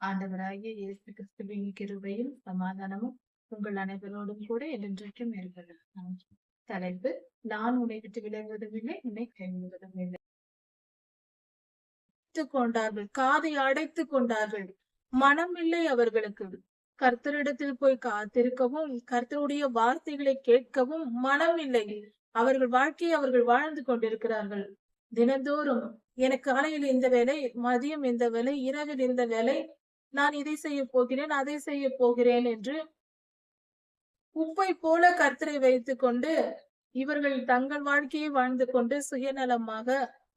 ஆண்டவராகிய இயேசு கிறிஸ்துவின் கிருபையும் சமாதானமும் உங்கள் அனைவரோடும் கூட என்றென்றைக்கும் இருப்பது தலைப்பு நான் உன்னை விட்டு விலகுவதும் இல்லை உன்னை கைவிடுவதும் இல்லை கொண்டார்கள் காதை அடைத்துக் கொண்டார்கள். மனம் இல்லை அவர்களுக்கு. கர்த்தரிடத்தில் போய் காத்திருக்கவும் கர்த்தருடைய வார்த்தைகளை கேட்கவும் மனம் இல்லை. அவர்கள் வாழ்க்கையை அவர்கள் வாழ்ந்து கொண்டிருக்கிறார்கள். தினந்தோறும் எனக்கு காலையில் இந்த வேலை மதியம் இந்த வேலை இரவில் இந்த வேலை நான் இதை செய்ய போகிறேன் அதை செய்ய போகிறேன் என்று உப்பை போல கர்த்தரை வைத்துக் கொண்டு இவர்கள் தங்கள் வாழ்க்கையை வாழ்ந்து கொண்டு சுயநலமாக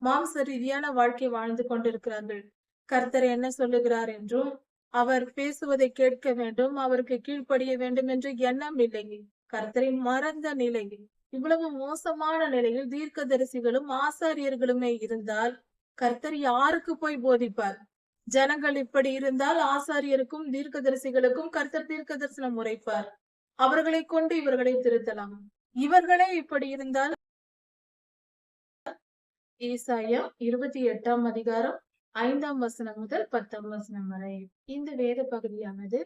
மாம்ச ரீதியான வாழ்க்கை வாழ்ந்து கொண்டிருக்கிறார்கள். கர்த்தர் என்ன சொல்லுகிறார் என்றும் அவர் பேசுவதை கேட்க வேண்டும் அவருக்கு கீழ்ப்படிய வேண்டும் என்ற எண்ணம் இல்லை. கர்த்தரை மறந்த நிலை இவ்வளவு மோசமான நிலையில் தீர்க்கதரிசிகளும் ஆசாரியர்களுமே இருந்தால் கர்த்தர் யாருக்கு போய் போதிப்பார்? ஜனங்கள் இப்படி இருந்தால் ஆசாரியருக்கும் தீர்க்கதரிசிகளுக்கும் கர்த்தர் தீர்க்க தரிசனம் உரைப்பார். அவர்களை கொண்டு இவர்களை திருத்தலாம். இவர்களே இப்படி இருந்தால் ஏசாயா இருபத்தி எட்டாம் அதிகாரம் ஐந்தாம் வசனம் முதல் பத்தாம் வசனம் வரை. இந்த வேத பகுதியானது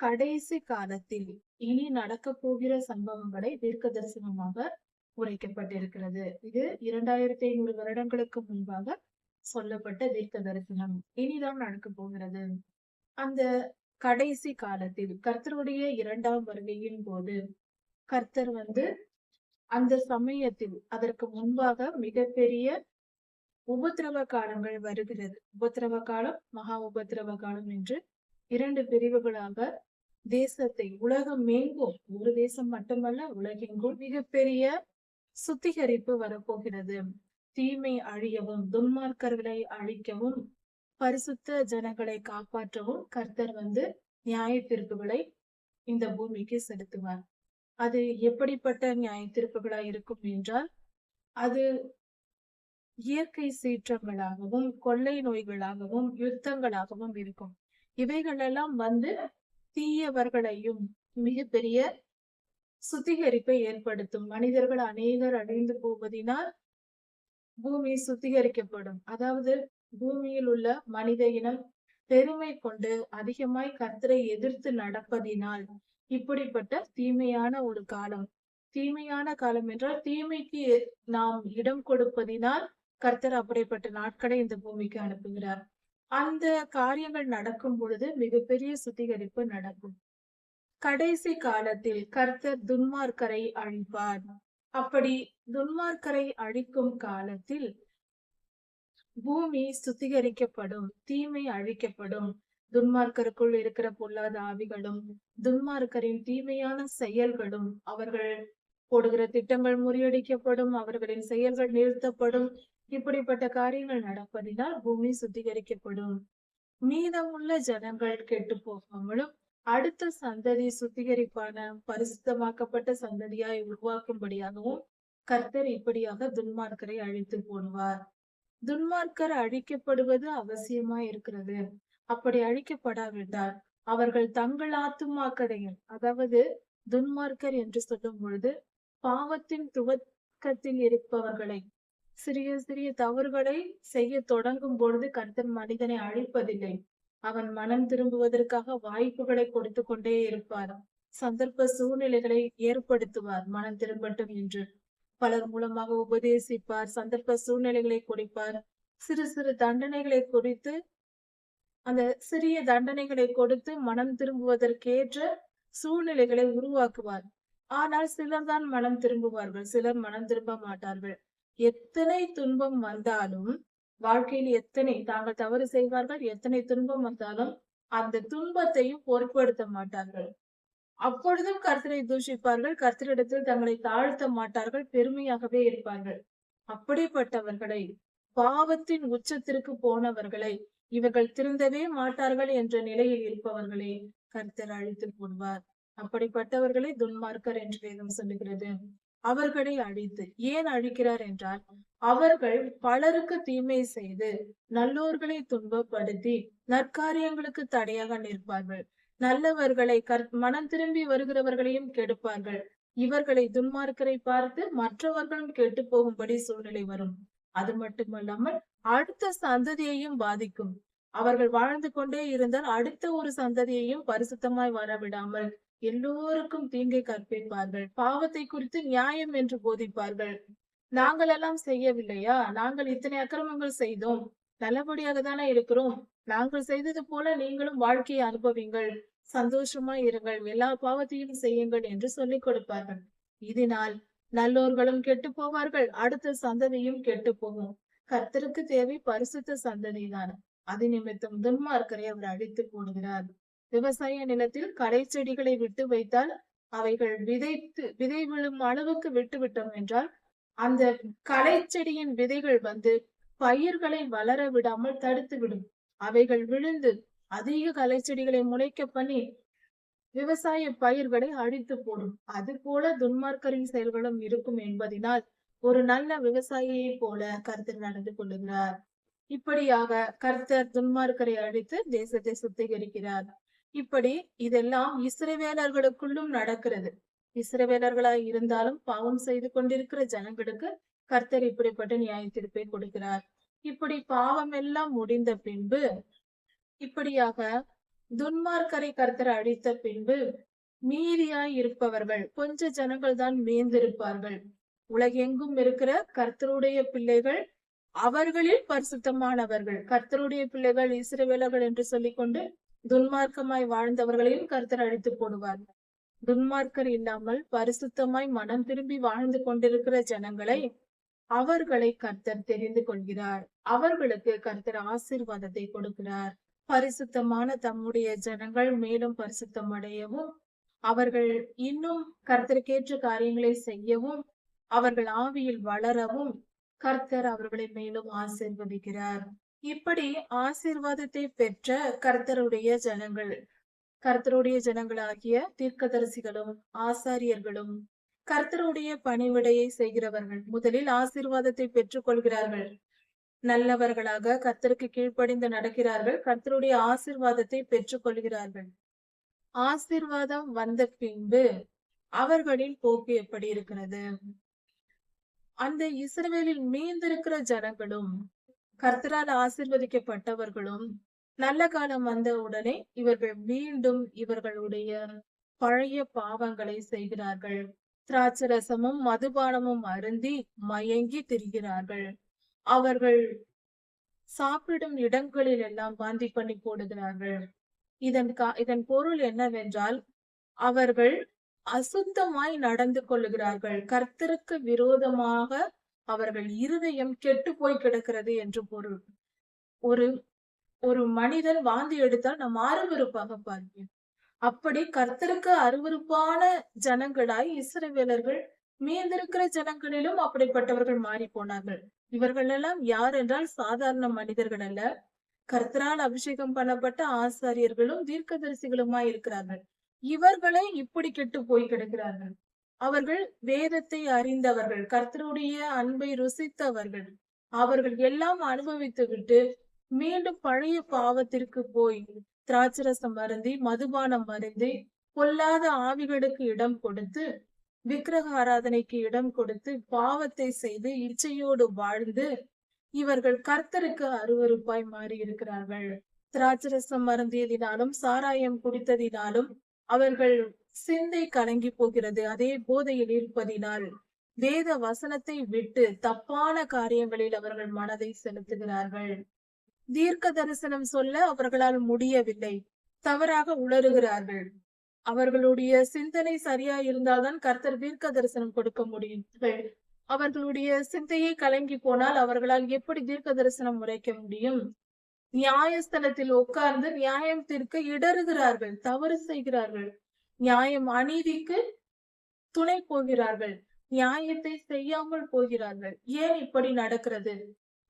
கடைசி காலத்தில் இனி நடக்க போகிற சம்பவங்களை தீர்க்க தரிசனமாக உரைக்கப்பட்டிருக்கிறது. இது இரண்டாயிரத்தி ஐநூறு வருடங்களுக்கு முன்பாக சொல்லப்பட்ட தீர்க்க தரிசனம். இனிதான் நடக்க போகிறது. அந்த கடைசி காலத்தில் கர்த்தருடைய இரண்டாம் வருகையின் போது கர்த்தர் வந்து அந்த சமயத்தில் அதற்கு முன்பாக மிகப்பெரிய உபத்திரவ காலங்கள் வருகிறது. உபத்திரவ காலம் மகா உபத்திரவ காலம் என்று இரண்டு பிரிவுகளாக தேசத்தை உலகம் எங்கும் ஒரு தேசம் மட்டுமல்ல உலகெங்கும் மிகப்பெரிய சுத்திகரிப்பு வரப்போகிறது. தீமை அழியவும் துன்மார்க்கர்களை அழிக்கவும் பரிசுத்த ஜனங்களை காப்பாற்றவும் கர்த்தர் வந்து நியாய தீர்ப்புகளை இந்த பூமிக்கு செலுத்துவார். அது எப்படிப்பட்ட நியாய தீர்ப்புகளா இருக்கும் என்றால் அது இயற்கை சீற்றங்களாகவும் கொள்ளை நோய்களாகவும் யுத்தங்களாகவும் இருக்கும். இவைகளெல்லாம் வந்து தீயவர்களையும் மிகப்பெரிய சுத்திகரிப்பை ஏற்படுத்தும். மனிதர்கள் அநேகர் அழிந்து போவதினால் பூமி சுத்திகரிக்கப்படும். அதாவது பூமியில் உள்ள மனித இனம் பெருமை கொண்டு அதிகமாய் கர்த்தரை எதிர்த்து நடப்பதினால் இப்படிப்பட்ட தீமையான ஒரு காலம். தீமையான காலம் என்றால் தீமைக்கு நாம் இடம் கொடுப்பதினால் கர்த்தர் அப்படிப்பட்ட நாட்களை இந்த பூமிக்கு அனுப்புகிறார். அந்த காரியங்கள் நடக்கும் பொழுது மிகப்பெரிய சுத்திகரிப்பு நடக்கும். கடைசி காலத்தில் கர்த்தர் துன்மார்க்கரை அழிப்பார். அப்படி துன்மார்க்கரை அழிக்கும் காலத்தில் பூமி சுத்திகரிக்கப்படும் தீமை அழிக்கப்படும். துன்மார்க்கருக்குள் இருக்கிற பொல்லாத ஆவிகளும் துன்மார்க்கரின் தீமையான செயல்களும் அவர்கள் போடுகிற திட்டங்கள் முறியடிக்கப்படும் அவர்களின் செயல்கள் நிறுத்தப்படும். இப்படிப்பட்ட காரியங்கள் நடப்பதினால் பூமி சுத்திகரிக்கப்படும். மீதமுள்ள ஜனங்கள் கெட்டு போகாமலும் அடுத்த சந்ததி சுத்திகரிப்பான பரிசுத்தமாக்கப்பட்ட சந்ததியாய் உருவாக்கும்படியாகவும் கர்த்தர் இப்படியாக துன்மார்க்கரை அழித்து போடுவார். துன்மார்க்கர் அழிக்கப்படுவது அவசியமா இருக்கிறது. அப்படி அழிக்கப்படாவிட்டால் அவர்கள் தங்கள் ஆத்துமாக்களையும் அதாவது துன்மார்க்கர் என்று சொல்லும் பொழுது பாவத்தின் துவக்கத்தில் இருப்பவர்களை சிறிய சிறிய தவறுகளை செய்ய தொடங்கும் பொழுது கர்த்தர் மனிதனை அழிப்பதில்லை. அவன் மனம் திரும்புவதற்காக வாய்ப்புகளை கொடுத்து கொண்டே இருப்பார் சந்தர்ப்ப சூழ்நிலைகளை ஏற்படுத்துவார் மனம் திரும்பட்டும் என்று. பலர் மூலமாக உபதேசிப்பார் சந்தர்ப்ப சூழ்நிலைகளை கொடுப்பார். சிறு சிறு தண்டனைகளை குறித்து அந்த சிறிய தண்டனைகளை கொடுத்து மனம் திரும்புவதற்கேற்ற சூழ்நிலைகளை உருவாக்குவார். ஆனால் சிலர் தான் மனம் திரும்புவார்கள் சிலர் மனம் திரும்ப மாட்டார்கள். எத்தனை துன்பம் வந்தாலும் வாழ்க்கையில் எத்தனை தாங்கள் தவறு செய்வார்கள் எத்தனை துன்பம் வந்தாலும் அந்த துன்பத்தையும் பொருட்படுத்த மாட்டார்கள். அப்பொழுதும் கர்த்தரை தூஷிப்பார்கள் கர்த்தரிடத்தில் தங்களை தாழ்த்த மாட்டார்கள் பெருமையாகவே இருப்பார்கள். அப்படிப்பட்டவர்களை பாவத்தின் உச்சத்திற்கு போனவர்களை இவர்கள் திருந்தவே மாட்டார்கள் என்ற நிலையில் இருப்பவர்களே கர்த்தர் அழித்து போடுவார். அப்படிப்பட்டவர்களை துன்மார்க்கர் என்று வேதம் சொல்லுகிறது. அவர்களை அழித்து. ஏன் அழிக்கிறார் என்றால் அவர்கள் பலருக்கு தீமை செய்து நல்லோர்களை துன்பப்படுத்தி நற்காரியங்களுக்கு தடையாக நிற்பார்கள். நல்லவர்களை கற் மனம் திரும்பி வருகிறவர்களையும் கெடுப்பார்கள். இவர்களை துன்மார்க்கரை பார்த்து மற்றவர்களும் கெட்டு போகும்படி சூழ்நிலை வரும். அது மட்டுமல்லாமல் அடுத்த சந்ததியையும் பாதிக்கும். அவர்கள் வாழ்ந்து கொண்டே இருந்தால் அடுத்த ஒரு சந்ததியையும் பரிசுத்தமாய் வரவிடாமல் எல்லோருக்கும் தீங்கை கற்பிப்பார்கள். பாவத்தை குறித்து நியாயம் என்று போதிப்பார்கள். நாங்கள் எல்லாம் செய்யவில்லையா? நாங்கள் இத்தனை அக்கிரமங்கள் செய்தோம். நல்லபடியாக தானே இருக்கிறோம். நாங்கள் செய்தது போல நீங்களும் வாழ்க்கையை அனுபவிங்கள். சந்தோஷமா இருங்கள். எல்லா பாவத்தையும் செய்யுங்கள் என்று சொல்லிக் கொடுப்பார்கள். இதனால் நல்லோர்களும் கெட்டு போவார்கள். அடுத்த சந்ததியும் கெட்டு போகும். கர்த்தருக்கு தேவை பரிசுத்த சந்ததிதான். அது நிமித்தம் துன்மார்க்கரை அவர் அழித்து போடுகிறார். விவசாய நிலத்தில் களை செடிகளை விட்டு வைத்தால் அவைகள் விதைத்து விதை விழும் அளவுக்கு விட்டு விட்டோம் என்றால் அந்த களை செடியின் விதைகள் வந்து பயிர்களை வளர விடாமல் தடுத்து விடும். அவைகள் விழுந்து அதிக களை செடிகளை முளைக்க பண்ணி விவசாய பயிர்களை அழித்து போடும். அது போல துன்மார்க்கரின் செயல்களும் இருக்கும் என்பதினால் ஒரு நல்ல விவசாயியை போல கருத்தில் நடந்து கொள்ளுகிறார். இப்படியாக கர்த்தர் துன்மார்க்கரை அழித்து தேசத்தை சுத்திகரிக்கிறார். இப்படி இதெல்லாம் இஸ்ரவேலர்களுக்குள்ளும் நடக்கிறது. இஸ்ரவேலர்களாய் இருந்தாலும் பாவம் செய்து கொண்டிருக்கிற ஜனங்களுக்கு கர்த்தர் இப்படிப்பட்ட நியாய தீர்ப்பை கொடுக்கிறார். இப்படி பாவம் எல்லாம் முடிந்த பின்பு இப்படியாக துன்மார்க்கரை கர்த்தர் அழித்த பின்பு மீதியாய் இருப்பவர்கள் கொஞ்ச ஜனங்கள் தான் மீந்திருப்பார்கள். உலகெங்கும் இருக்கிற கர்த்தருடைய பிள்ளைகள் அவர்களில் பரிசுத்தமானவர்கள். கர்த்தருடைய பிள்ளைகள் இஸ்ரவேலர்கள் என்று சொல்லிக்கொண்டு துன்மார்க்கமாய் வாழ்ந்தவர்களையும் கர்த்தர் அழித்து போடுவார். துன்மார்க்கர் இல்லாமல் பரிசுத்தமாய் மனம் திரும்பி வாழ்ந்து கொண்டிருக்கிற ஜனங்களை அவர்களை கர்த்தர் தெரிந்து கொள்கிறார். அவர்களுக்கு கர்த்தர் ஆசீர்வாதத்தை கொடுக்கிறார். பரிசுத்தமான தம்முடைய ஜனங்கள் மேலும் பரிசுத்தம் அடையவும் அவர்கள் இன்னும் கர்த்தருக்கேற்ற காரியங்களை செய்யவும் அவர்கள் ஆவியில் வளரவும் கர்த்தர் அவர்களை மேலும் ஆசீர்வதிக்கிறார். இப்படி ஆசீர்வாதத்தை பெற்ற கர்த்தருடைய ஜனங்கள் கர்த்தருடைய ஜனங்களாகிய தீர்க்கதரிசிகளும் ஆசாரியர்களும் கர்த்தருடைய பணிவிடையை செய்கிறவர்கள் முதலில் ஆசீர்வாதத்தை பெற்றுக் கொள்கிறார்கள் நல்லவர்களாக கர்த்தருக்கு கீழ்ப்படிந்து நடக்கிறார்கள் கர்த்தருடைய ஆசீர்வாதத்தை பெற்றுக் கொள்கிறார்கள் ஆசீர்வாதம் வந்த பின்பு அவர்களின் போக்கு எப்படி இருக்கிறது? அந்த இஸ்ரவேலில் மீந்திருக்கிற ஜனங்களும் கர்த்தரால் ஆசிர்வதிக்கப்பட்டவர்களும் நல்ல காலம் வந்த உடனே இவர்கள் மீண்டும் இவர்களுடைய பழைய பாவங்களை செய்கிறார்கள். திராட்சரசமும் மதுபானமும் அருந்தி மயங்கி திரிகிறார்கள். அவர்கள் சாப்பிடும் இடங்களில் எல்லாம் வாந்தி பண்ணி போடுகிறார்கள். இதன் கா இதன் பொருள் என்னவென்றால் அவர்கள் அசுத்தமாய் நடந்து கொள்ளுகிறார்கள். கர்த்தருக்கு விரோதமாக அவர்கள் இருதயம் கெட்டு போய் கிடக்கிறது என்று பொருள். ஒரு ஒரு மனிதன் வாந்தி எடுத்தால் நாம் அருவருப்பாக பார்ப்போம் அப்படி கர்த்தருக்கு அருவருப்பான ஜனங்களாய் இஸ்ரவேலர்கள் மீந்திருக்கிற ஜனங்களிலும் அப்படிப்பட்டவர்கள் மாறி போனார்கள். இவர்கள் எல்லாம் யார் என்றால் சாதாரண மனிதர்கள் அல்ல. கர்த்தரால் அபிஷேகம் பண்ணப்பட்ட ஆசாரியர்களும் தீர்க்கதரிசிகளுமாய் இருக்கிறார்கள். இவர்களே இப்படி கெட்டு போய் கிடக்கிறார்கள். அவர்கள் வேதத்தை அறிந்தவர்கள் கர்த்தருடைய அன்பை ருசித்தவர்கள். அவர்கள் எல்லாம் அனுபவித்து விட்டு மீண்டும் பழைய பாவத்திற்கு போய் திராட்சரசம் மருந்தி மதுபானம் மருந்தி பொல்லாத ஆவிகளுக்கு இடம் கொடுத்து விக்கிரக ஆராதனைக்கு இடம் கொடுத்து பாவத்தை செய்து இச்சையோடு வாழ்ந்து இவர்கள் கர்த்தருக்கு அருவறுப்பாய் மாறி இருக்கிறார்கள் திராட்சரசம் மருந்தியதினாலும் சாராயம் குடித்ததினாலும் அவர்கள் சிந்தை கலங்கி போகிறது. அதே போதையில் இருப்பதினால் வேத வசனத்தை விட்டு தப்பான காரியங்களில் அவர்கள் மனதை செலுத்துகிறார்கள். தீர்க்க தரிசனம் சொல்ல அவர்களால் முடியவில்லை. தவறாக உளறுகிறார்கள். அவர்களுடைய சிந்தனை சரியா இருந்தால்தான் கர்த்தர் தீர்க்க தரிசனம் கொடுக்க முடியும். அவர்களுடைய சிந்தையை கலங்கி போனால் அவர்களால் எப்படி தீர்க்க தரிசனம் உரைக்க முடியும்? நியாயஸ்தலத்தில் உட்கார்ந்து நியாயம் தீர்க்க இடறுகிறார்கள். தவறு செய்கிறார்கள். நியாயம் அநீதிக்கு துணை போகிறார்கள். நியாயத்தை செய்யாமல் போகிறார்கள். ஏன் இப்படி நடக்கிறது?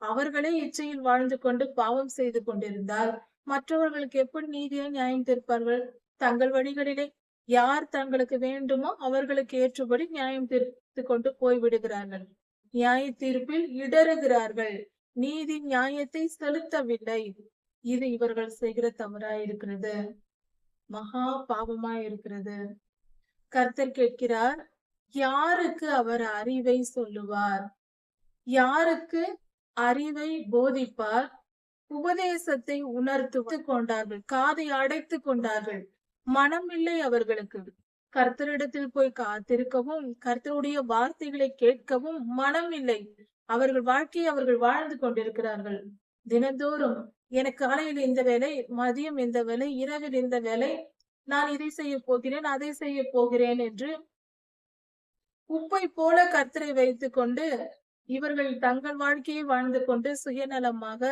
அவர்களே இச்சையில் வாழ்ந்து கொண்டு பாவம் செய்து கொண்டிருந்தால் மற்றவர்களுக்கு எப்படி நீதியை நியாயம் தீர்ப்பார்கள்? தங்கள் வழிகளிலே யார் தங்களுக்கு வேண்டுமோ அவர்களுக்கு ஏற்றபடி நியாயம் தீர்த்து கொண்டு போய்விடுகிறார்கள் நியாய தீர்ப்பில் இடறுகிறார்கள். நீதி நியாயத்தை செலுத்தவில்லை. இது இவர்கள் செய்கிற தவறாய் இருக்கிறது? மகா பாவமா இருக்கிறது. கர்த்தர் கேட்கிறார் யாருக்கு அவர் அறிவை சொல்லுவார்? யாருக்கு அறிவை போதிப்பார்? உபதேசத்தை உணர்த்து கொண்டார்கள் காதை அடைத்து கொண்டார்கள் மனம் இல்லை அவர்களுக்கு. கர்த்தரிடத்தில் போய் காத்திருக்கவும் கர்த்தருடைய வார்த்தைகளை கேட்கவும் மனம் இல்லை. அவர்கள் வாழ்க்கையை அவர்கள் வாழ்ந்து கொண்டிருக்கிறார்கள். தினந்தோறும் எனக்கு காலையில் இந்த வேலை மதியம் இந்த வேலை இரவில் இந்த வேலை நான் இதை செய்ய போகிறேன் அதை செய்ய போகிறேன் என்று உப்பை போல கர்த்தரை வைத்துக் கொண்டு இவர்கள் தங்கள் வாழ்க்கையை வாழ்ந்து கொண்டு சுயநலமாக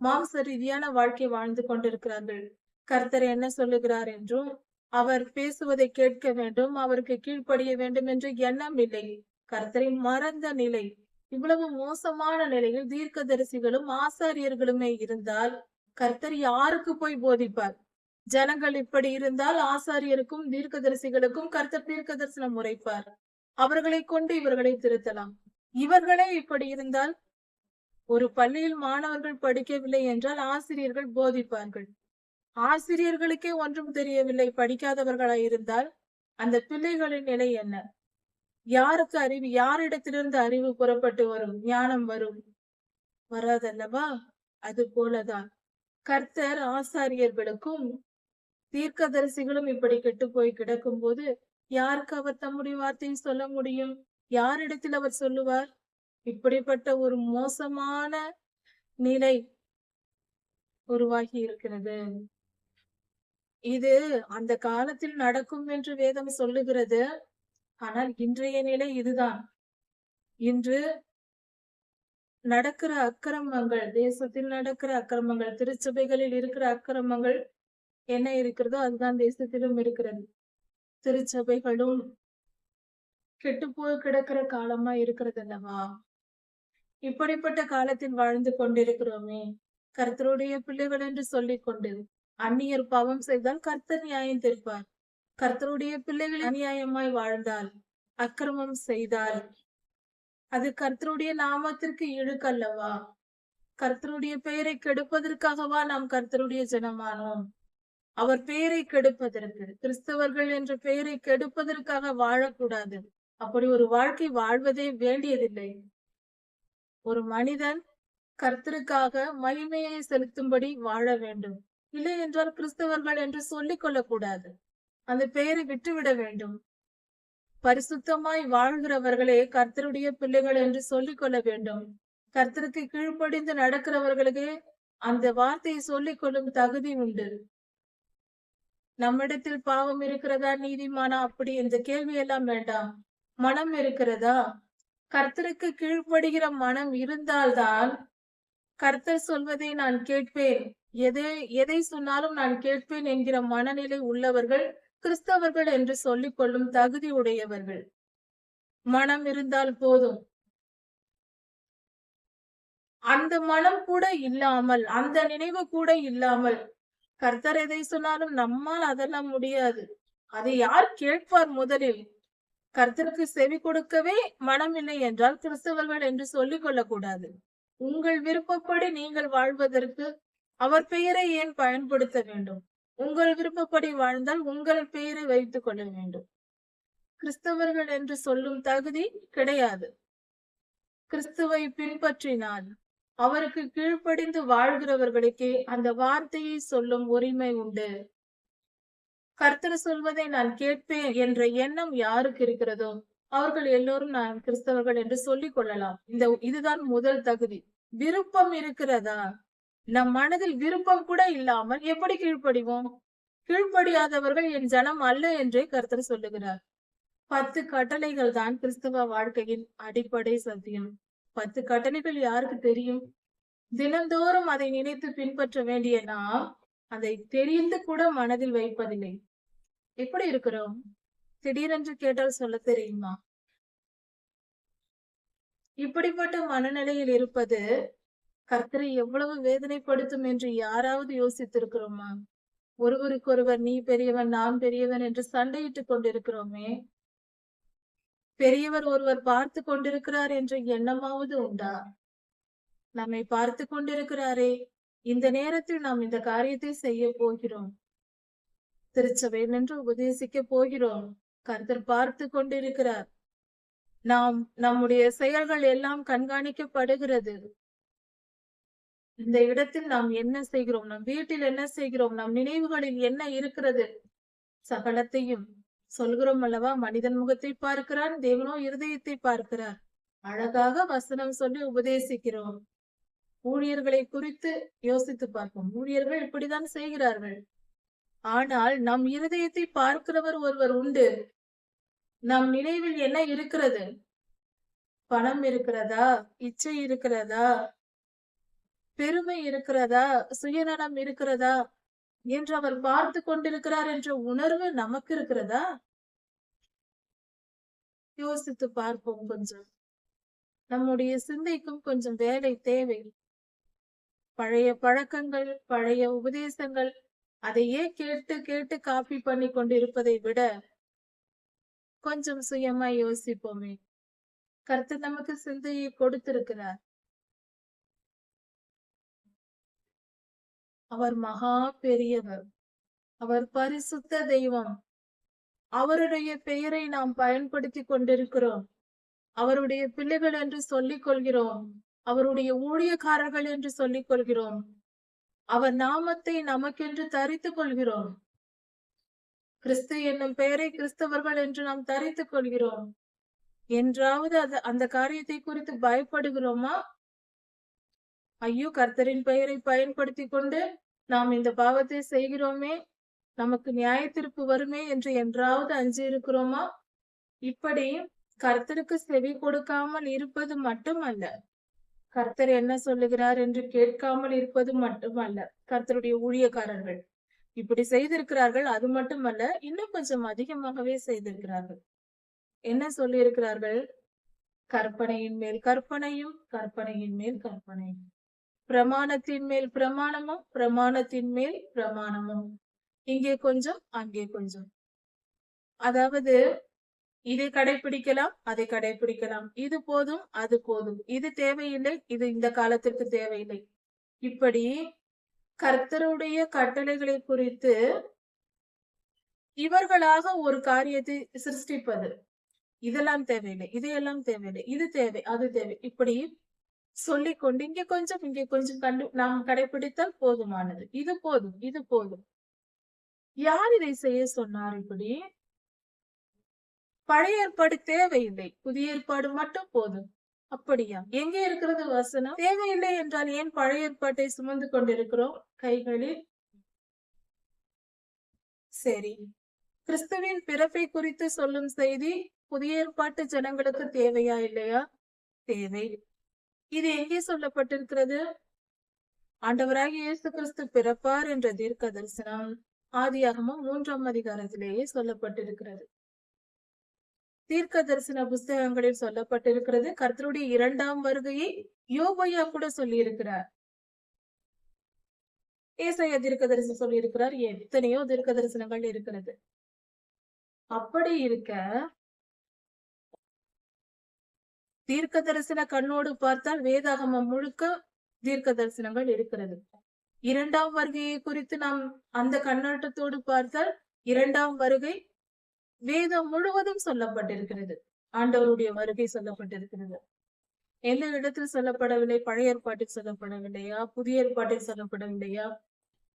மாம்ச ரீதியான வாழ்க்கை வாழ்ந்து கொண்டிருக்கிறார்கள். கர்த்தர் என்ன சொல்லுகிறார் என்றும் அவர் பேசுவதை கேட்க வேண்டும் அவருக்கு கீழ்ப்படிய வேண்டும் என்று எண்ணம் இல்லை. கர்த்தரை மறந்த நிலை. இவ்வளவு மோசமான நிலையில் தீர்க்கதரிசிகளும் ஆசாரியர்களுமே இருந்தால் கர்த்தர் யாருக்கு போய் போதிப்பார்? ஜனங்கள் இப்படி இருந்தால் ஆசாரியருக்கும் தீர்க்கதரிசிகளுக்கும் கர்த்தர் தீர்க்க தரிசனம் உரைப்பார் அவர்களை கொண்டு இவர்களை திருத்தலாம். இவர்களே இப்படி இருந்தால் ஒரு பள்ளியில் மாணவர்கள் படிக்கவில்லை என்றால் ஆசிரியர்கள் போதிப்பார்கள். ஆசிரியர்களுக்கே ஒன்றும் தெரியவில்லை படிக்காதவர்களாய் இருந்தால் அந்த பிள்ளைகளின் நிலை என்ன? யாருக்கு அறிவு யாரிடத்திலிருந்து அறிவு புறப்பட்டு வரும்? ஞானம் வரும். வராதல்லவா? அது போலதான். கர்த்தர் ஆசாரியர்களுக்கும் தீர்க்கதரிசிகளும் இப்படி கெட்டு போய் கிடக்கும் போது யாருக்கு அவர் தம்முடைய வார்த்தையை சொல்ல முடியும்? யாரிடத்தில் அவர் சொல்லுவார்? இப்படிப்பட்ட ஒரு மோசமான நிலை உருவாகி இருக்கிறது. இது அந்த காலத்தில் நடக்கும் என்று வேதம் சொல்லுகிறது. ஆனால் இன்றைய நிலை இதுதான். இன்று நடக்கிற அக்கிரமங்கள் தேசத்தில் நடக்கிற அக்கிரமங்கள் திருச்சபைகளில் இருக்கிற அக்கிரமங்கள் என்ன இருக்கிறதோ அதுதான் தேசத்திலும் இருக்கிறது. திருச்சபைகளும் கெட்டுப்போய் கிடக்கிற காலமா இருக்கிறது அல்லவா? இப்படிப்பட்ட காலத்தில் வாழ்ந்து கொண்டிருக்கிறோமே. கர்த்தருடைய பிள்ளைகள் என்று சொல்லிக் கொண்டு அந்நியர் பாவம் செய்தால் கர்த்தர் நியாயம் தீர்ப்பார். கர்த்தருடைய பிள்ளைகள் அநியாயமாய் வாழ்ந்தால் அக்கிரமம் செய்தால் அது கர்த்தருடைய நாமத்திற்கு இழுக்கல்லவா? கர்த்தருடைய பெயரை கெடுப்பதற்காகவா நாம் கர்த்தருடைய ஜனமானோம்? அவர் பெயரை கெடுப்பதற்கு கிறிஸ்தவர்கள் என்ற பெயரை கெடுப்பதற்காக வாழக்கூடாது. அப்படி ஒரு வாழ்க்கை வாழ்வதே வேண்டியதில்லை. ஒரு மனிதன் கர்த்தருக்காக மகிமையை செலுத்தும்படி வாழ வேண்டும். இல்லை என்றால் கிறிஸ்தவர்கள் என்று சொல்லிக் கொள்ளக்கூடாது. அந்த பெயரை விட்டுவிட வேண்டும். பரிசுத்தமாய் வாழ்கிறவர்களே கர்த்தருடைய பிள்ளைகள் என்று சொல்லிக் கொள்ள வேண்டும். கர்த்தருக்கு கீழ்ப்படிந்து நடக்கிறவர்களுக்கு அந்த வார்த்தையை சொல்லிக் கொள்ளும் தகுதி உண்டு. நம்மிடத்தில் பாவம் இருக்கிறதா நீதிமானா? அப்படி இந்த கேள்வி எல்லாம் வேண்டாம். மனம் இருக்கிறதா? கர்த்தருக்கு கீழ்ப்படுகிற மனம் இருந்தால்தான் கர்த்தர் சொல்வதை நான் கேட்பேன். எதை எதை சொன்னாலும் நான் கேட்பேன் என்கிற மனநிலை உள்ளவர்கள் கிறிஸ்தவர்கள் என்று சொல்லிக் கொள்ளும் தகுதி உடையவர்கள் மனம் இருந்தால் போதும். அந்த மனம் கூட இல்லாமல் அந்த நினைவு கூட இல்லாமல் கர்த்தர் எதை சொன்னாலும் நம்மால் அதெல்லாம் முடியாது. அதை யார் கேட்பார் முதலில்? கர்த்தருக்கு செவி கொடுக்கவே மனம் இல்லை என்றால் கிறிஸ்தவர்கள் என்று சொல்லிக் கொள்ளக்கூடாது உங்கள் விருப்பப்படி நீங்கள் வாழ்வதற்கு அவர் பெயரை ஏன் பயன்படுத்த வேண்டும்? உங்கள் விருப்பப்படி வாழ்ந்தால் உங்கள் பெயரை வைத்துக் கொள்ள வேண்டும். கிறிஸ்தவர்கள் என்று சொல்லும் தகுதி கிடையாது. கிறிஸ்துவை பின்பற்றினால் அவருக்கு கீழ்ப்படிந்து வாழ்கிறவர்களுக்கே அந்த வார்த்தையை சொல்லும் உரிமை உண்டு. கர்த்தர் சொல்வதை நான் கேட்பேன் என்ற எண்ணம் யாருக்கு இருக்கிறதோ அவர்கள் எல்லோரும் நான் கிறிஸ்தவர்கள் என்று சொல்லிக் கொள்ளலாம். இந்த இதுதான் முதல் தகுதி. விருப்பம் இருக்கிறதா? நம் மனதில் விருப்பம் கூட இல்லாமல் எப்படி கீழ்ப்படிவோம்? கீழ்ப்படியாதவர்கள் என் ஜனம் அல்ல என்றே கர்த்தர் சொல்லுகிறார். பத்து கட்டளைகள் தான் கிறிஸ்தவ வாழ்க்கையின் அடிப்படை சத்தியம். பத்து கட்டளைகள் யாருக்கு தெரியும்? தினந்தோறும் அதை நினைத்து பின்பற்ற வேண்டிய நாம் அதை தெரிந்து கூட மனதில் வைப்பதில்லை. எப்படி இருக்கிறோம்? திடீரென்று கேட்டால் சொல்ல தெரியுமா? இப்படிப்பட்ட மனநிலையில் இருப்பது கர்த்தரை எவ்வளவு வேதனைப்படுத்தும் என்று யாராவது யோசித்திருக்கிறோமா? ஒருவருக்கொருவர் நீ பெரியவன் நான் பெரியவன் என்று சண்டையிட்டுக் கொண்டிருக்கிறோமே? பெரியவர் ஒருவர் பார்த்து கொண்டிருக்கிறார் என்ற எண்ணமாவது உண்டா? நம்மை பார்த்து கொண்டிருக்கிறாரே இந்த நேரத்தில் நாம் இந்த காரியத்தை செய்ய போகிறோம். திருச்சபை நின்று உபதேசிக்க போகிறோம். கர்த்தர் பார்த்து கொண்டிருக்கிறார். நாம் நம்முடைய செயல்கள் எல்லாம் கண்காணிக்கப்படுகிறது. இந்த இடத்தில் நாம் என்ன செய்கிறோம்? நம் வீட்டில் என்ன செய்கிறோம்? நம் நினைவுகளில் என்ன இருக்கிறது? சகலத்தையும் சொல்கிறோம் அல்லவா? மனிதன் முகத்தை பார்க்கிறான் தேவனோ இருதயத்தை பார்க்கிறார். அழகாக வசனம் சொல்லி உபதேசிக்கிறோம். ஊழியர்களை குறித்து யோசித்து பார்ப்போம். ஊழியர்கள் இப்படித்தான் செய்கிறார்கள். ஆனால் நம் இருதயத்தை பார்க்கிறவர் ஒருவர் உண்டு. நம் நினைவில் என்ன இருக்கிறது? பணம் இருக்கிறதா? இச்சை இருக்கிறதா? பெருமை இருக்கிறதா? சுயநலம் இருக்கிறதா? என்று அவர் பார்த்து கொண்டிருக்கிறார் என்ற உணர்வு நமக்கு இருக்கிறதா? யோசித்து பார்ப்போம் கொஞ்சம். நம்முடைய சிந்தைக்கும் கொஞ்சம் வேலை தேவை. பழைய பழக்கங்கள் பழைய உபதேசங்கள் அதையே கேட்டு கேட்டு காப்பி பண்ணி கொண்டிருப்பதை விட கொஞ்சம் சுயமா யோசிப்போமே. கருத்து நமக்கு சிந்தையை கொடுத்திருக்கிறார். அவர் மகா பெரியவர். அவர் பரிசுத்த தெய்வம். அவருடைய பெயரை நாம் பயன்படுத்தி கொண்டிருக்கிறோம். அவருடைய பிள்ளைகள் என்று சொல்லிக் கொள்கிறோம். அவருடைய ஊழியக்காரர்கள் என்று சொல்லிக் கொள்கிறோம். அவர் நாமத்தை நமக்கென்று தரித்துக் கொள்கிறோம். கிறிஸ்து என்னும் பெயரை கிறிஸ்தவர்கள் என்று நாம் தரித்துக் கொள்கிறோம். என்றாவது அது அந்த காரியத்தை குறித்து பயப்படுகிறோமா? ஐயோ கர்த்தரின் பெயரை பயன்படுத்தி கொண்டு நாம் இந்த பாவத்தை செய்கிறோமே நமக்கு நியாய தீர்ப்பு வருமே என்று என்றாவது அஞ்சு இருக்கிறோமா இப்படி கர்த்தருக்கு செவி கொடுக்காமல் இருப்பது மட்டுமல்ல. கர்த்தர் என்ன சொல்லுகிறார் என்று கேட்காமல் இருப்பது மட்டுமல்ல. கர்த்தருடைய ஊழியக்காரர்கள் இப்படி செய்திருக்கிறார்கள் அது மட்டுமல்ல இன்னும் கொஞ்சம் அதிகமாகவே செய்திருக்கிறார்கள். என்ன சொல்லியிருக்கிறார்கள்? கற்பனையின் மேல் கற்பனையும் கற்பனையின் மேல் கற்பனையும். பிரமாணத்தின் மேல் பிரமாணமும் பிரமாணத்தின் மேல் பிரமாணமும். இங்கே கொஞ்சம் அங்கே கொஞ்சம். அதாவது இதை கடைபிடிக்கலாம் அதை கடைபிடிக்கலாம் இது போதும் அது போதும். இது தேவையில்லை இது இந்த காலத்திற்கு தேவையில்லை. இப்படி கர்த்தருடைய கட்டளைகளை குறித்து இவர்களாக ஒரு காரியத்தை சிருஷ்டிப்பது. இதெல்லாம் தேவையில்லை இதையெல்லாம் தேவையில்லை இது தேவை அது தேவை. இப்படி சொல்லிக் கொண்டு இங்க கொஞ்சம் இங்க கொஞ்சம் கண்டு நாம் கடைபிடித்தால் போதுமானது. இது போதும் இது போதும். யார் இதை செய்ய சொன்னார் இப்படி? பழைய ஏற்பாடு தேவையில்லை. புதிய ஏற்பாடு மட்டும் போதும். அப்படியா? எங்கே இருக்கிறது வசனம்? தேவையில்லை என்றால் ஏன் பழைய ஏற்பாட்டை சுமந்து கொண்டிருக்கிறோம்? கைகளில். சரி. கிறிஸ்துவின் பிறப்பை குறித்து சொல்லும் செய்தி புதிய ஏற்பாட்டு ஜனங்களுக்கு தேவையா இல்லையா? தேவை. இது எங்கே சொல்லப்பட்டிருக்கிறது? ஆண்டவராக இயேசு கிறிஸ்து பிறப்பார் என்ற தீர்க்க தரிசனம் ஆதியாகமும் மூன்றாம் அதிகாரத்திலேயே சொல்லப்பட்டிருக்கிறது. தீர்க்க தரிசன புஸ்தகங்களில் சொல்லப்பட்டிருக்கிறது. கர்த்தருடைய இரண்டாம் வருகையை யோபையா கூட சொல்லி இருக்கிறார் ஏசையா தீர்க்க தரிசனம் சொல்லி இருக்கிறார் எத்தனையோ தீர்க்க தரிசனங்கள் இருக்கிறது. அப்படி இருக்க தீர்க்க தரிசன கண்ணோடு பார்த்தால் வேதாகமம் முழுக்க தீர்க்க தரிசனங்கள் இருக்கிறது. இரண்டாம் வருகையை குறித்து நாம் அந்த கண்ணோட்டத்தோடு பார்த்தால் இரண்டாம் வருகை வேதம் முழுவதும் சொல்லப்பட்டிருக்கிறது. ஆண்டவருடைய வருகை சொல்லப்பட்டிருக்கிறது. எந்த இடத்தில் சொல்லப்படவில்லை? பழைய ஏற்பாட்டில் சொல்லப்படவில்லையா? புதிய ஏற்பாட்டில் சொல்லப்படவில்லையா?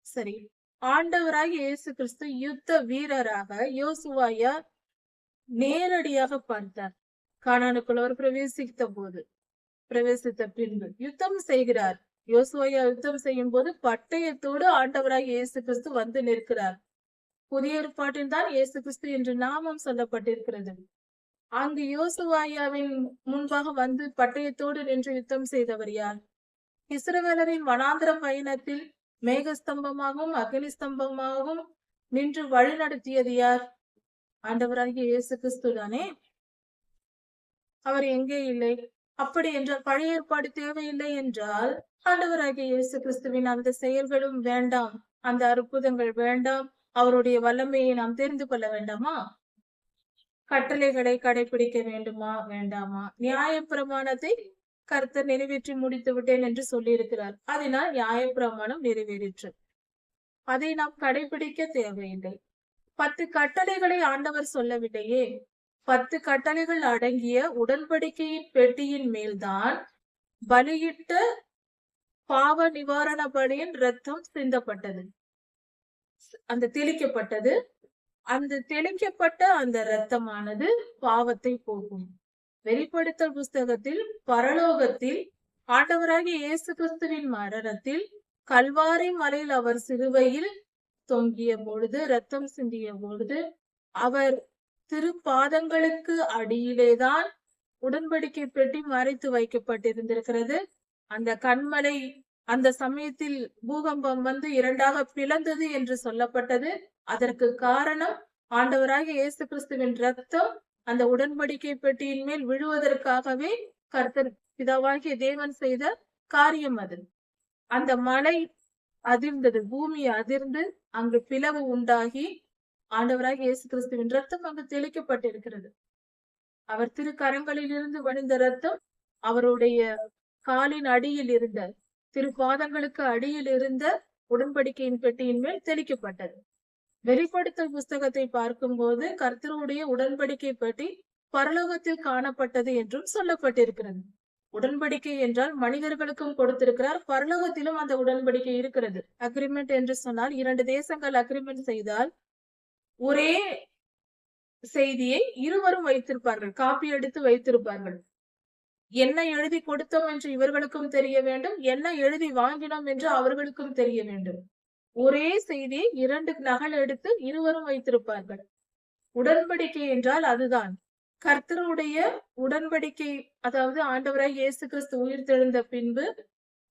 சரி. ஆண்டவராக இயேசு கிறிஸ்து யுத்த வீரராக யோசுவாயா நேரடியாக பார்த்தார். கானானுக்குள் அவர் பிரவேசித்த போது பிரவேசித்த பின்பு யுத்தம் செய்கிறார். யோசுவாயா யுத்தம் செய்யும் போது பட்டயத்தோடு ஆண்டவராக இயேசு கிறிஸ்து வந்து நிற்கிறார். புதிய ஏற்பாட்டில் தான் இயேசு கிறிஸ்து என்று நாமம் சொல்லப்பட்டிருக்கிறது. அங்கு யோசுவாயாவின் முன்பாக வந்து பட்டயத்தோடு நின்று யுத்தம் செய்தவர் யார்? இஸ்ரவேலரின் வனாந்திர பயணத்தில் மேகஸ்தம்பமாகவும் அகிலி ஸ்தம்பமாகவும் நின்று வழிநடத்தியது யார்? ஆண்டவராகிய இயேசு கிறிஸ்து தானே அவர் எங்கே இல்லை? அப்படி என்றால் பழைய ஏற்பாடு தேவையில்லை என்றால் ஆண்டவராகிய இயேசு கிறிஸ்துவின் அந்த செயல்களும் வேண்டாம். அந்த அற்புதங்கள் வேண்டாம். அவருடைய வல்லமையை நாம் தெரிந்து கொள்ள வேண்டாமா? கட்டளைகளை கடைபிடிக்க வேண்டுமா? வேண்டாமா? நியாய பிரமாணத்தை கர்த்தர் நிறைவேற்றி முடித்து விட்டேன் என்று சொல்லியிருக்கிறார். அதனால் நியாய பிரமாணம் நிறைவேறிற்று. அதை நாம் கடைபிடிக்க தேவையில்லை. பத்து கட்டளைகளை ஆண்டவர் சொல்லவில்லையே. பத்து கட்டளைகள் அடங்கிய உடன்படிக்கையின் பெட்டியின் மேல்தான் பலியிட்ட பாவ நிவாரண பலியின் ரத்தம் சிந்தப்பட்டது. அந்த தெளிக்கப்பட்டது. அந்த தெளிக்கப்பட்ட அந்த இரத்தமானது பாவத்தை போகும் வெளிப்படுத்தல் புஸ்தகத்தில் பரலோகத்தில் ஆண்டவராகிய இயேசு கிறிஸ்துவின் மரணத்தில் கல்வாரி மலையில் அவர் சிலுவையில் தொங்கிய பொழுது ரத்தம் சிந்திய பொழுது அவர் திருப்பாதங்களுக்கு அடியிலேதான் உடன்படிக்கை பெட்டி மறைத்து வைக்கப்பட்டிருந்திருக்கிறது. அந்த கண்மலை அந்த சமயத்தில் பூகம்பம் வந்து இரண்டாக பிளந்தது என்று சொல்லப்பட்டது. அதற்கு காரணம் ஆண்டவராக இயேசு கிறிஸ்துவின் ரத்தம் அந்த உடன்படிக்கை பெட்டியின் மேல் விழுவதற்காகவே கர்த்தர் பிதாவாகிய தேவன் செய்த காரியம் அது. அந்த மலை அதிர்ந்தது பூமி அதிர்ந்து அங்கு பிளவு உண்டாகி ஆண்டவராக இயேசு கிறிஸ்துவின் ரத்தம் அங்கு தெளிக்கப்பட்டிருக்கிறது. அவர் திருக்கரங்களில் இருந்து வழிந்த ரத்தம் அவருடைய காலின் அடியில் இருந்த திருப்பாதங்களுக்கு அடியில் இருந்த உடன்படிக்கையின் பெட்டியின் மேல் தெளிக்கப்பட்டது. வெளிப்படுத்தல் புஸ்தகத்தை பார்க்கும்போது கர்த்தருடைய உடன்படிக்கை பெட்டி பரலோகத்தில் காணப்பட்டது என்றும் சொல்லப்பட்டிருக்கிறது. உடன்படிக்கை என்றால் மனிதர்களுக்கும் கொடுத்திருக்கிறார் பரலோகத்திலும் அந்த உடன்படிக்கை இருக்கிறது. அக்ரிமெண்ட் என்று சொன்னால் இரண்டு தேசங்கள் அக்ரிமெண்ட் செய்தால் ஒரே செய்தியை இருவரும் வைத்திருப்பார்கள். காப்பி எடுத்து வைத்திருப்பார்கள். என்ன எழுதி கொடுத்தோம் என்று இவர்களுக்கும் தெரிய வேண்டும். என்ன எழுதி வாங்கினோம் என்று அவர்களுக்கும் தெரிய வேண்டும். ஒரே செய்தியை இரண்டு நகல் எடுத்து இருவரும் வைத்திருப்பார்கள். உடன்படிக்கை என்றால் அதுதான். கர்த்தருடைய உடன்படிக்கை அதாவது ஆண்டவராய் இயேசு கிறிஸ்து உயிர் தெழுந்த பின்பு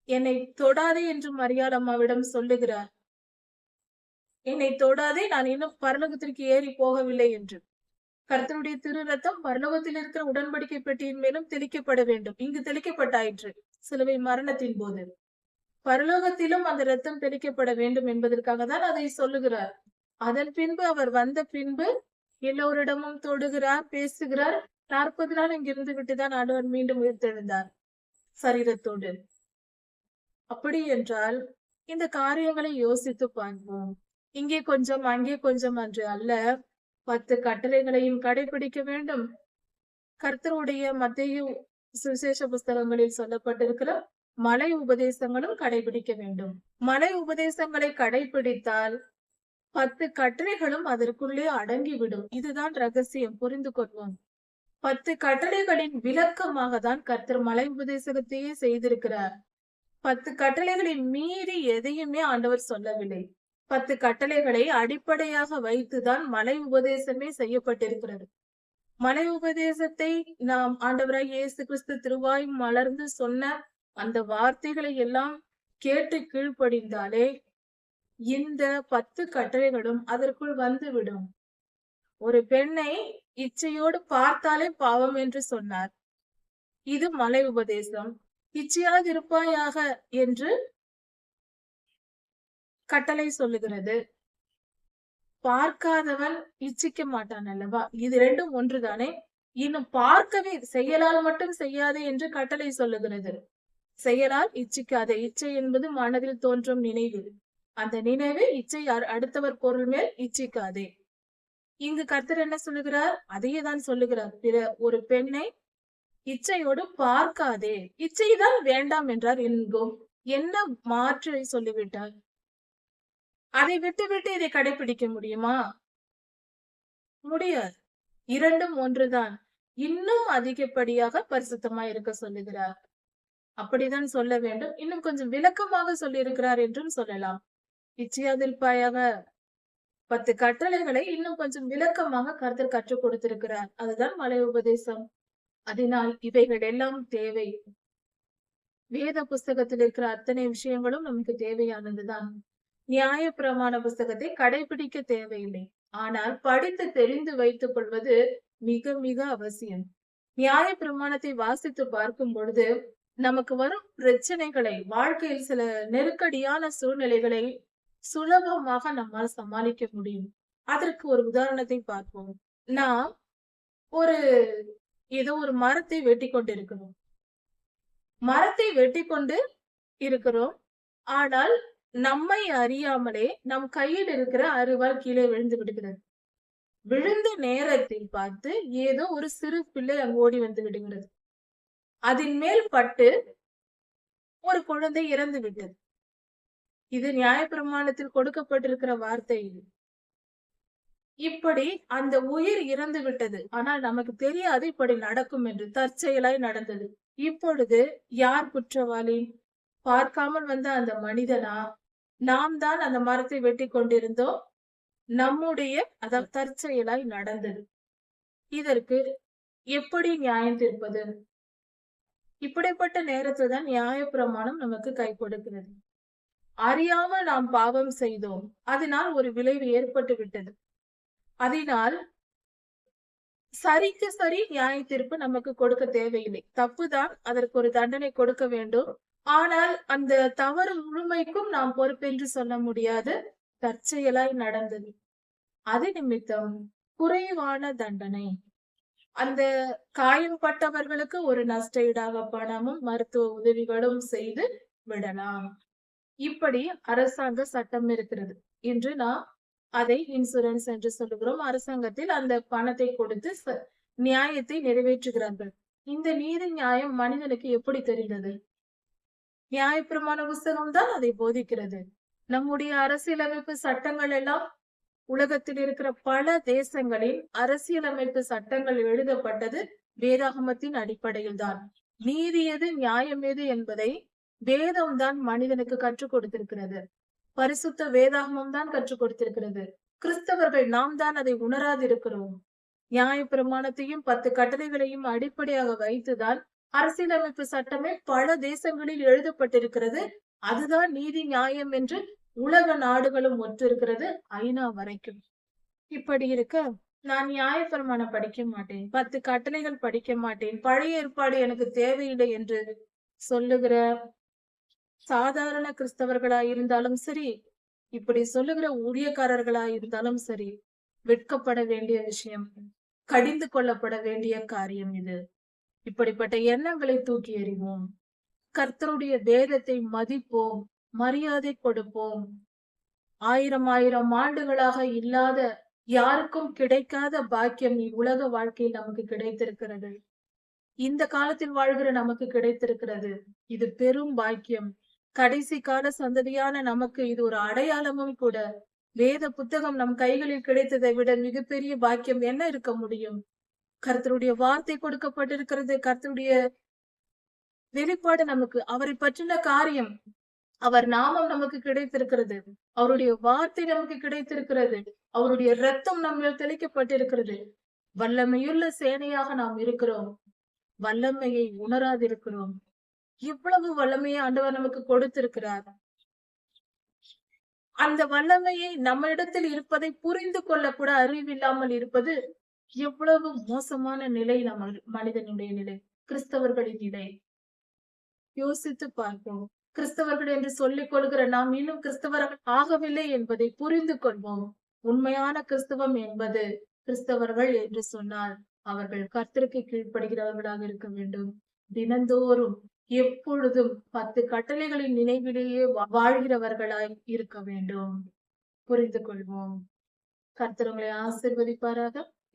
என்னை தொடாதே என்று மரியாள் அம்மாவிடம் சொல்லுகிறார். என்னை தொடாதே நான் இன்னும் பரலோகத்திற்கு ஏறி போகவில்லை என்று. கர்த்தருடைய திரு ரத்தம் பரலோகத்தில் இருக்கிற உடன்படிக்கை பெட்டியின் மேலும் தெளிக்கப்பட வேண்டும். இங்கு தெளிக்கப்பட்டாயிற்று சிலுவை மரணத்தின் போது. பரலோகத்திலும் அந்த ரத்தம் தெளிக்கப்பட வேண்டும் என்பதற்காக தான் அதை சொல்லுகிறார். அதன் பின்பு அவர் வந்த பின்பு எல்லோரிடமும் தொடுகிறார் பேசுகிறார். நாற்பது நாள் இங்கிருந்து விட்டுதான் ஆண்டவர் மீண்டும் உயிர்த்தெழுந்தார். சரீரத்தோடு. அப்படி என்றால் இந்த காரியங்களை யோசித்து பார்ப்போம். இங்கே கொஞ்சம் அங்கே கொஞ்சம் என்று அல்ல. பத்து கட்டளைகளையும் கடைபிடிக்க வேண்டும். கர்த்தருடைய மத்திய சுவிசேஷ புஸ்தகங்களில் சொல்லப்பட்டிருக்கிற மலை உபதேசங்களும் கடைபிடிக்க வேண்டும். மலை உபதேசங்களை கடைபிடித்தால் பத்து கட்டளைகளும் அதற்குள்ளே அடங்கிவிடும். இதுதான் ரகசியம். புரிந்து கொள்வோம். பத்து கட்டளைகளின் விளக்கமாக தான் கர்த்தர் மலை உபதேசத்தையே செய்திருக்கிறார். பத்து கட்டளைகளின் மீறி எதையுமே ஆண்டவர் சொல்லவில்லை. பத்து கட்டளைகளை அடிப்படையாக வைத்துதான் மலை உபதேசமே செய்யப்பட்டிருக்கிறது. மலை உபதேசத்தை நாம் ஆண்டவராய் இயேசு கிறிஸ்து திருவாய் மலர்ந்து சொன்ன அந்த வார்த்தைகளை எல்லாம் கேட்டு கீழ்ப்படிந்தாலே இந்த பத்து கட்டளைகளும் அதற்குள் வந்துவிடும். ஒரு பெண்ணை இச்சையோடு பார்த்தாலே பாவம் என்று சொன்னார். இது மலை உபதேசம். இச்சையாதிருப்பாயாக என்று கட்டளை சொல்லுகிறது. பார்க்காதவன் இச்சிக்க மாட்டான் அல்லவா? இது ரெண்டும் ஒன்றுதானே? இன்னும் பார்க்கவே செயலால் மட்டும் செய்யாதே என்று கட்டளை சொல்லுகிறது. செயலால் இச்சிக்காதே. இச்சை என்பது மனதில் தோன்றும் நினைவு. அந்த நினைவு இச்சை அடுத்தவர் பொருள் மேல் இச்சிக்காதே. இங்கு கர்த்தர் என்ன சொல்லுகிறார்? அதையே தான் சொல்லுகிறார். பிற ஒரு பெண்ணை இச்சையோடு பார்க்காதே. இச்சை தான் வேண்டாம் என்றார் என்கும் என்ன மாற்றை சொல்லிவிட்டார்? அதை விட்டு விட்டு இதை கடைபிடிக்க முடியுமா? முடியாது. இரண்டும் ஒன்றுதான். இன்னும் அதிகப்படியாக பரிசுத்தமா இருக்க சொல்லுகிறார். அப்படிதான் சொல்ல வேண்டும். இன்னும் கொஞ்சம் விளக்கமாக சொல்லியிருக்கிறார் என்றும் சொல்லலாம். இச்சையாதிருப்பாயாக பத்து கட்டளைகளை இன்னும் கொஞ்சம் விளக்கமாக கருத்தர் கற்றுக் கொடுத்திருக்கிறார். அதுதான் மலை உபதேசம். அதனால் இவைகள் எல்லாம் தேவை. வேத புஸ்தகத்தில் இருக்கிற அத்தனை விஷயங்களும் நமக்கு தேவையானதுதான். நியாய பிரமாண புஸ்தகத்தை கடைபிடிக்க தேவையில்லை. ஆனால் படித்து தெரிந்து வைத்துக் கொள்வது மிக மிக அவசியம். நியாய பிரமாணத்தை வாசித்து பார்க்கும் பொழுது நமக்கு வரும் பிரச்சனைகளை வாழ்க்கையில் சில நெருக்கடியான சூழ்நிலைகளை சுலபமாக நம்மால் சமாளிக்க முடியும். அதற்கு ஒரு உதாரணத்தை பார்ப்போம். நாம் ஒரு ஏதோ ஒரு மரத்தை வெட்டி கொண்டு இருக்கிறோம் மரத்தை வெட்டி கொண்டு இருக்கிறோம். ஆனால் நம்மை அறியாமலே நம் கையில் இருக்கிற அருவாள் கீழே விழுந்து விடுகிறது. விழுந்த நேரத்தில் பார்த்து ஏதோ ஒரு சிறு பிள்ளை அங்கு ஓடி வந்து விடுகிறது. அதன் மேல் பட்டு ஒரு குழந்தை இறந்து விட்டது. இது நியாயப்பிரமாணத்தில் கொடுக்கப்பட்டிருக்கிற வார்த்தை இது. இப்படி அந்த உயிர் இறந்து விட்டது. ஆனால் நமக்கு தெரியாது இப்படி நடக்கும் என்று தற்செயலாய் நடந்தது. இப்பொழுது யார் குற்றவாளி? பார்க்காமல் வந்த அந்த மனிதனா? நாம் தான் அந்த மரத்தை வெட்டி கொண்டிருந்தோம். நம்முடைய அதாவது தற்செயலாய் நடந்தது. இதற்கு எப்படி நியாயம் தீர்ப்பது? இப்படிப்பட்ட நேரத்துல தான் நியாயப்பிரமாணம் நமக்கு கை கொடுக்கிறது. அறியாமல் நாம் பாவம் செய்தோம். அதனால் ஒரு விளைவு ஏற்பட்டு விட்டது. அதனால் சரிக்கு சரி நியாய தீர்ப்பு நமக்கு கொடுக்க தேவையில்லை. தப்புதான் அதற்கு ஒரு தண்டனை கொடுக்க வேண்டும். ஆனால் அந்த தவறு முழுமைக்கும் நாம் பொறுப்பென்று சொல்ல முடியாது. தற்செயலாய் நடந்தது. அது நிமித்தம் குறைவான தண்டனை. அந்த காயம்பட்டவர்களுக்கு ஒரு நஷ்ட ஈடாக பணமும் மருத்துவ உதவிகளும் செய்து விடலாம். இப்படி அரசாங்க சட்டம் இருக்கிறது. இன்று நாம் அதை இன்சூரன்ஸ் என்று சொல்லுகிறோம். அரசாங்கத்தில் அந்த பணத்தை கொடுத்து ச- நியாயத்தை நிறைவேற்றுகிறார்கள். இந்த நீதி நியாயம் மனிதனுக்கு எப்படி தெரிந்தது? நியாயப்பிரமாண புஸ்தகம் தான் அதை போதிக்கிறது. நம்முடைய அரசியலமைப்பு சட்டங்கள் எல்லாம் உலகத்தில் இருக்கிற பல தேசங்களில் அரசியலமைப்பு சட்டங்கள் எழுதப்பட்டது வேதாகமத்தின் அடிப்படையில் தான். நீதி எது நியாயம் எது என்பதை வேதம் தான் மனிதனுக்கு கற்றுக் கொடுத்திருக்கிறது. பரிசுத்த வேதாகமம் தான் கற்றுக் கொடுத்திருக்கிறது. கிறிஸ்தவர்கள் நாம் தான் அதை உணராதிருக்கிறோம். நியாய பிரமாணத்தையும் பத்து கட்டளைகளையும் அடிப்படையாக வைத்துதான் அரசியலமைப்பு சட்டமே பல தேசங்களில் எழுதப்பட்டிருக்கிறது. அதுதான் நீதி நியாயம் என்று உலக நாடுகளும் ஒத்திருக்கிறது ஐநா வரைக்கும். இப்படி இருக்க நான் நியாயப்பிரமாணம் படிக்க மாட்டேன். பத்து கட்டளைகள் படிக்க மாட்டேன். பழைய ஏற்பாடு எனக்கு தேவையில்லை என்று சொல்லுகிற சாதாரண கிறிஸ்தவர்களா இருந்தாலும் சரி இப்படி சொல்லுகிற ஊழியக்காரர்களா இருந்தாலும் சரி வெட்கப்பட வேண்டிய விஷயம் கடிந்து கொள்ளப்பட வேண்டிய காரியம் இது. இப்படிப்பட்ட எண்ணங்களை தூக்கி எறிவோம். கர்த்தருடைய வேதத்தை மதிப்போம் மரியாதை கொடுப்போம். ஆயிரம் ஆயிரம் ஆண்டுகளாக இல்லாத யாருக்கும் கிடைக்காத பாக்கியம் இவ்வுலக வாழ்க்கையில் நமக்கு கிடைத்திருக்கிறது. இந்த காலத்தில் வாழ்கிற நமக்கு கிடைத்திருக்கிறது. இது பெரும் பாக்கியம். கடைசி கால சந்ததியான நமக்கு இது ஒரு அடையாளமும் கூட. வேத புத்தகம் நம் கைகளில் கிடைத்ததை விட மிகப்பெரிய பாக்கியம் என்ன இருக்க முடியும்? கர்த்தருடைய வார்த்தை கொடுக்கப்பட்டிருக்கிறது. கர்த்தருடைய வெளிப்பாடு நமக்கு அவரை பற்றின காரியம் அவர் நாமம் நமக்கு கிடைத்திருக்கிறது. அவருடைய வார்த்தை நமக்கு கிடைத்திருக்கிறது. அவருடைய ரத்தம் நம்ம தெளிக்கப்பட்டிருக்கிறது. வல்லமையுள்ள சேனையாக நாம் இருக்கிறோம். வல்லமையை உணராதிருக்கிறோம். இவ்வளவு வல்லமையை ஆண்டவர் நமக்கு கொடுத்திருக்கிறார். அந்த வல்லமையை நம்ம இடத்தில் இருப்பதை புரிந்து கொள்ள கூட அறிவில்லாமல் இருப்பது எவ்வளவு மோசமான நிலை நம்ம மனிதனுடைய நிலை? கிறிஸ்தவர்களின் நிலை. யோசித்து பார்ப்போம். கிறிஸ்தவர்கள் என்று சொல்லிக் கொள்கிற நாம் இன்னும் கிறிஸ்தவர்கள் ஆகவில்லை என்பதை புரிந்து கொள்வோம். உண்மையான கிறிஸ்தவம் என்பது கிறிஸ்தவர்கள் என்று சொன்னால் அவர்கள் கர்த்தருக்கு கீழ்ப்படுகிறவர்களாக இருக்க வேண்டும். தினந்தோறும் எப்பொழுதும் பத்து கட்டளைகளின் நினைவிலேயே வா- வாழ்கிறவர்களாய் இருக்க வேண்டும். புரிந்து கொள்வோம். கர்த்தர் உங்களை ஆசிர்வதிப்பாராக.